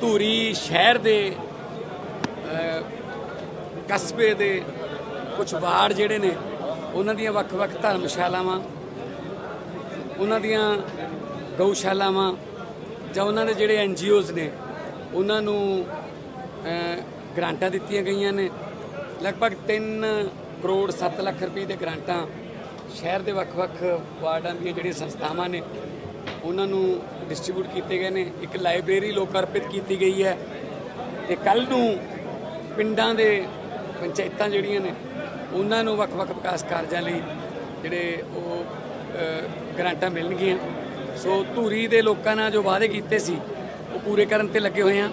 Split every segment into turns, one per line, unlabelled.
ਧੂਰੀ ਸ਼ਹਿਰ ਦੇ ਕਸਬੇ ਦੇ ਕੁਝ ਵਾਰਡ ਜਿਹੜੇ ਨੇ ਉਹਨਾਂ ਦੀਆਂ ਵੱਖ-ਵੱਖ ਧਰਮਸ਼ਾਲਾਵਾਂ ਉਹਨਾਂ ਦੀਆਂ ਗਊਸ਼ਾਲਾਵਾਂ ਜਾਂ ਉਹਨਾਂ ਦੇ ਜਿਹੜੇ ਐਨ ਜੀਓਜ਼ ਨੇ ਉਹਨਾਂ ਨੂੰ ਅਹ, ਗ੍ਰਾਂਟਾਂ ਦਿੱਤੀਆਂ ਗਈਆਂ ਨੇ। ਲਗਭਗ 3 ਕਰੋੜ 7 ਲੱਖ ਰੁਪਏ ਦੇ ਗ੍ਰਾਂਟਾਂ ਸ਼ਹਿਰ ਦੇ ਵੱਖ-ਵੱਖ ਵਾਰਡਾਂ ਦੀਆਂ ਜਿਹੜੀਆਂ ਸੰਸਥਾਵਾਂ ਨੇ ਉਹਨਾਂ ਨੂੰ ਡਿਸਟ੍ਰੀਬਿਊਟ ਕੀਤੇ ਗਏ ਨੇ। ਇੱਕ ਲਾਇਬ੍ਰੇਰੀ ਲੋਕ ਅਰਪਿਤ ਕੀਤੀ ਗਈ ਹੈ ਤੇ ਕੱਲ ਨੂੰ ਪਿੰਡਾਂ ਦੇ ਪੰਚਾਇਤਾਂ ਜਿਹੜੀਆਂ ਨੇ ਉਹਨਾਂ ਨੂੰ ਵੱਖ-ਵੱਖ ਵਿਕਾਸ ਕਾਰਜਾਂ ਲਈ ਜਿਹੜੇ ਉਹ ਅਹ, ਗ੍ਰਾਂਟਾਂ ਮਿਲਣਗੀਆਂ। ਸੋ ਧੂਰੀ ਦੇ ਲੋਕਾਂ ਨਾਲ ਜੋ ਵਾਅਦੇ ਕੀਤੇ ਸੀ ਉਹ ਪੂਰੇ ਕਰਨ ਤੇ ਲੱਗੇ ਹੋਏ ਆ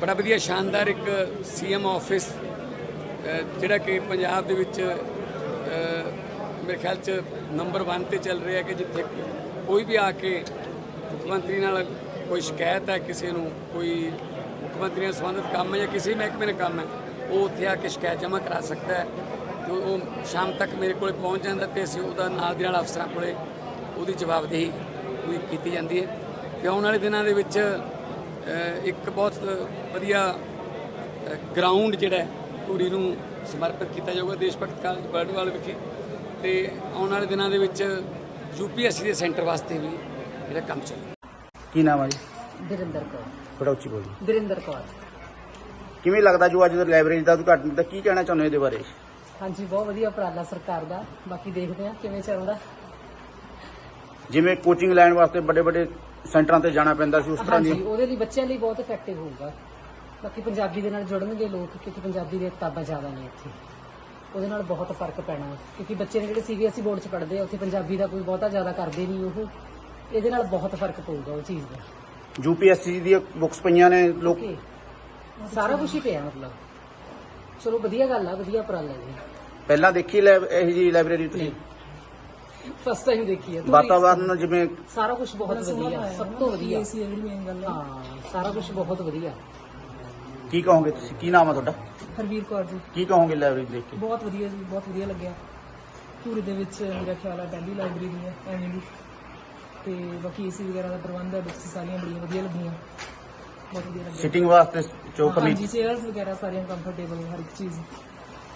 ਬੜਾ ਵਧੀਆ ਸ਼ਾਨਦਾਰ ਇੱਕ ਸੀਐਮ ਆਫਿਸ ਅਹ, ਜਿਹੜਾ ਕਿ ਪੰਜਾਬ ਦੇ ਵਿੱਚ ਮੇਰੇ ਖਿਆਲ ਚ ਨੰਬਰ 1 ਤੇ ਚੱਲ ਰਿਹਾ ਕਿ ਜਿੱਥੇ ਕੋਈ ਵੀ ਆ ਕੇ ਮੁੱਖ ਮੰਤਰੀ ਨਾਲ ਕੋਈ ਸ਼ਿਕਾਇਤ ਹੈ ਕਿਸੇ ਨੂੰ, ਕੋਈ ਮੁੱਖ ਮੰਤਰੀ ਨਾਲ ਸੰਬੰਧਿਤ ਕੰਮ ਹੈ ਜਾਂ ਕਿਸੇ ਮਹਿਕਮੇ ਨਾਲ ਕੰਮ ਹੈ, ਉਹ ਉੱਥੇ ਆ ਕੇ ਸ਼ਿਕਾਇਤ ਜਮ੍ਹਾਂ ਕਰਾ ਸਕਦਾ ਹੈ ਤੇ ਉਹ ਸ਼ਾਮ ਤੱਕ ਮੇਰੇ ਕੋਲੇ ਪਹੁੰਚ ਜਾਂਦਾ ਤੇ ਅਸੀਂ ਉਹਦਾ ਨਾਲ ਦੀ ਨਾਲ ਅਫਸਰਾਂ ਕੋਲੇ ਉਹਦੀ ਜਵਾਬਦੇਹੀ ਪੂਰੀ ਕੀਤੀ ਜਾਂਦੀ ਹੈ। ਤੇ ਆਉਣ ਵਾਲੇ ਦਿਨਾਂ ਦੇ ਵਿੱਚ ਇੱਕ ਬਹੁਤ ਵਧੀਆ ਗਰਾਊਂਡ ਜਿਹੜਾ ਕੁੜੀ ਨੂੰ ਸਮਰਪਿਤ ਕੀਤਾ ਜਾਊਗਾ ਦੇਸ਼ ਭਗਤ ਕਾਲਜ ਬਰਡਵਾਲ ਵਿਖੇ। ਤੇ ਆਉਣ ਵਾਲੇ ਦਿਨਾਂ ਦੇ ਵਿੱਚ ਯੂਪੀਐਸਸੀ ਦੇ ਸੈਂਟਰ ਵਾਸਤੇ ਵੀ ਜਿਹੜਾ ਕੰਮ ਚੱਲੇਗਾ
ਕੀ ਨਾਮ ਹੈ ਜੀ?
ਵਿਰਿੰਦਰ ਕੌਰ।
ਥੋੜਾ ਉੱਚੀ ਬੋਲੀ।
ਵਿਰਿੰਦਰ ਕੌਰ।
ਕਿਵੇਂ ਲੱਗਦਾ ਜੋ ਅੱਜ ਲਾਇਬ੍ਰੇਰੀ ਦਾ ਉਦਘਾਟਨ ਦਾ ਕੀ ਕਹਿਣਾ ਚਾਹੁੰਦੇ ਹੋ ਇਹਦੇ ਬਾਰੇ?
ਹਾਂਜੀ ਬਹੁਤ ਵਧੀਆ ਉਪਰਾਲਾ ਸਰਕਾਰ ਦਾ। ਬਾਕੀ ਦੇਖਦੇ ਹਾਂ ਕਿਵੇਂ ਚੱਲਦਾ।
ਜਿਵੇਂ ਕੋਚਿੰਗ ਲੈਣ ਵਾਸਤੇ ਵੱਡੇ ਵੱਡੇ ਸੈਂਟਰਾਂ ਤੇ ਜਾਣਾ ਪੈਂਦਾ ਸੀ ਉਸ ਤਰ੍ਹਾਂ
ਹਾਂਜੀ
ਦੀ
ਉਹਦੇ ਲਈ ਬੱਚਿਆਂ ਲਈ ਬਹੁਤ ਇਫੈਕਟਿਵ ਹੋਊਗਾ। ਬਾਕੀ ਪੰਜਾਬੀ ਦੇ ਨਾਲ ਜੁੜਨਗੇ ਲੋਕ ਕਿਉਂਕਿ ਪੰਜਾਬੀ ਦੀਆਂ ਕਿਤਾਬਾਂ ਜ਼ਿਆਦਾ ਨੇ ਇੱਥੇ। ਉਹਦੇ ਨਾਲ ਬਹੁਤ ਫ਼ਰਕ ਪੈਣਾ ਹੈ। ਕਿਉਂਕਿ ਬੱਚੇ ਨੇ ਜਿਹੜੇ ਸੀਬੀਐਸਈ ਬੋਰਡ 'ਚ ਪੜ੍ਹਦੇ ਆ ਉੱਥੇ ਪੰਜਾਬੀ ਦਾ ਕੋਈ ਬਹੁਤਾ ਜ਼ਿਆਦਾ ਕਰਦੇ ਨਹੀਂ ਉਹ। ਇਹਦੇ ਨਾਲ ਬਹੁਤ ਫ਼ਰਕ ਪਊਗਾ ਉਹ ਚੀਜ਼ ਦਾ।
ਯੂਪੀਐਸਸੀ ਦੀਆਂ ਬੁੱਕਸ ਪਈਆਂ ਨੇ ਲੋਕ
ਸਾਰਾ ਕੁਝ ਹੀ ਪਿਆ ਮਤਲਬ। ਚਲੋ ਵਧੀਆ ਗੱਲ ਆ ਵਧੀਆ ਉਪਰਾਲਾ ਜੀ।
ਪਹਿਲਾਂ ਦੇਖੀ ਲੈ ਇਹ ਜੀ ਲਾਇਬ੍ਰੇਰੀ ਤੁਸੀਂ?
ਫਸਟ ਟਾਈਮ ਦੇਖੀ ਹੈ
ਵਾਤਾਵਰਨ ਜਿਵੇਂ
ਸਾਰਾ ਕੁਝ ਬਹੁਤ ਵਧੀਆ ਸਭ ਤੋਂ ਵਧੀਆ। ਹਾਂ ਸਾਰਾ ਕੁਝ ਬਹੁਤ ਵਧੀਆ।
ਕੀ ਕਹੋਗੇ ਤੁਸੀਂ? ਕੀ ਨਾਮ ਹੈ ਤੁਹਾਡਾ?
ਹਰਵੀਰ ਕੌਰ ਜੀ।
ਕੀ ਕਹੋਗੇ ਲਾਇਬ੍ਰੇਰੀ ਦੇਖ ਕੇ?
ਬਹੁਤ ਵਧੀਆ ਜੀ ਬਹੁਤ ਵਧੀਆ ਲੱਗਿਆ। ਧੂਰੀ ਦੇ ਵਿੱਚ ਮੇਰਾ ਖਿਆਲ ਆ ਪਹਿਲੀ ਲਾਇਬ੍ਰੇਰੀ ਹੈ ਐਵੇਂ ਦੀ। ਤੇ ਬਾਕੀ ਏਸੀ ਵਗੈਰਾ ਦਾ ਪ੍ਰਬੰਧ ਹੈ ਬੁੱਕਸ ਸਾਰੀਆਂ ਬੜੀਆਂ ਵਧੀਆ ਲੱਗੀਆਂ। ਬਹੁਤ ਵਧੀਆ ਲੱਗਿਆ।
ਸਿਟਿੰਗ ਵਾਸਤੇ ਚੌਕ
ਹਾਂਜੀ ਚੇਅਰਸ ਵਗੈਰਾ ਸਾਰੀਆਂ ਕੰਫਰਟੇਬਲ ਹਰ ਇੱਕ ਚੀਜ਼।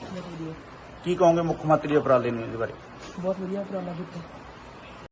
ਬਹੁਤ ਵਧੀਆ।
ਕੀ ਕਹੋਗੇ ਮੁੱਖ ਮੰਤਰੀ ਉਪਰਾਲੇ ਨੂੰ ਇਹਦੇ ਬਾਰੇ?
ਬਹੁਤ ਵਧੀਆ ਉਪਰਾਲਾ ਕੀਤਾ।